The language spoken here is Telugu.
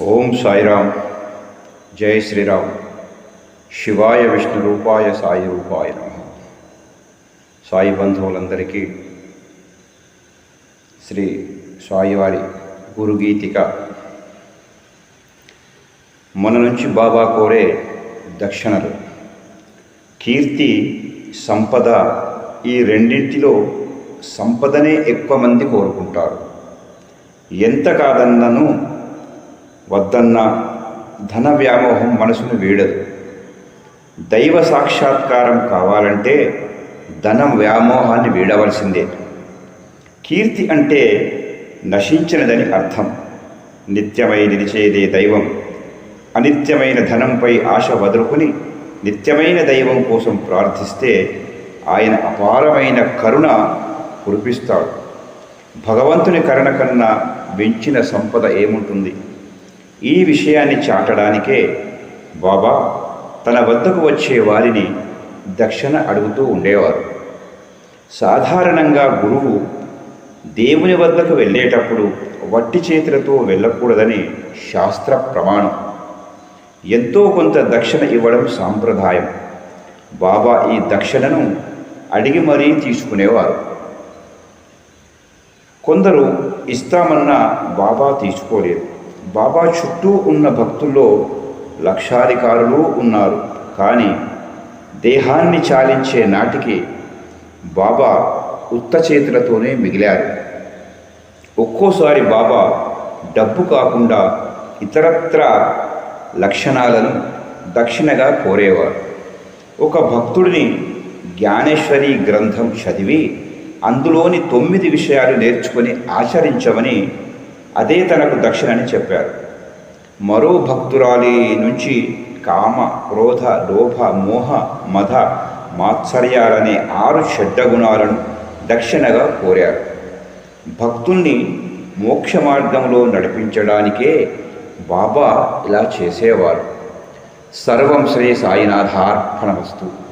ఓం సాయిరామ్. జై శ్రీరామ్. శివాయ విష్ణు రూపాయ సాయి రూపాయ నమ. సాయి బంధువులందరికీ శ్రీ స్వామివారి గురుగీతిక మన నుంచి బాబా కోరే దక్షిణలు. కీర్తి సంపద ఈ రెండింటిలో సంపదనే ఎక్కువ మంది కోరుకుంటారు. ఎంత కాదన్నను వద్దన్న ధన వ్యామోహం మనసును వీడదు. దైవ సాక్షాత్కారం కావాలంటే ధనం వ్యామోహాన్ని వీడవలసిందే. కీర్తి అంటే నశించినదని అర్థం. నిత్యమై నిలిచేదే దైవం. అనిత్యమైన ధనంపై ఆశ వదులుకుని నిత్యమైన దైవం కోసం ప్రార్థిస్తే ఆయన అపారమైన కరుణ కురిపిస్తాడు. భగవంతుని కరుణ కన్నా వెంచిన సంపద ఏముంటుంది? ఈ విషయాన్ని చాటడానికే బాబా తన వద్దకు వచ్చే వారిని దక్షిణ అడుగుతూ ఉండేవారు. సాధారణంగా గురువు దేవుని వద్దకు వెళ్ళేటప్పుడు వట్టి చేతులతో వెళ్ళకూడదని శాస్త్ర ప్రమాణం. ఎంతో కొంత దక్షిణ ఇవ్వడం సాంప్రదాయం. బాబా ఈ దక్షిణను అడిగి మరీ తీసుకునేవారు. కొందరు ఇస్తామన్నా బాబా తీసుకోలేదు. బాబా చుట్టూ ఉన్న భక్తుల్లో లక్షాధికారులు ఉన్నారు. కానీ దేహాన్ని చాలించే నాటికి బాబా ఉత్త చేతులతోనే మిగిలారు. ఒక్కోసారి బాబా డబ్బు కాకుండా ఇతరత్ర లక్షణాలను దక్షిణగా కోరేవారు. ఒక భక్తుడిని జ్ఞానేశ్వరి గ్రంథం చదివి అందులోని తొమ్మిది విషయాలు నేర్చుకొని ఆచరించమని అదే తనకు దక్షిణని చెప్పారు. మరో భక్తురాలి నుంచి కామ క్రోధ లోభ మోహ మధ మాత్సర్యాలనే ఆరు షడ్డగుణాలను దక్షిణగా కోరారు. భక్తుణ్ణి మోక్ష మార్గంలో నడిపించడానికే బాబా ఇలా చేసేవారు. సర్వం శ్రీ సాయినాథార్పణ వస్తువు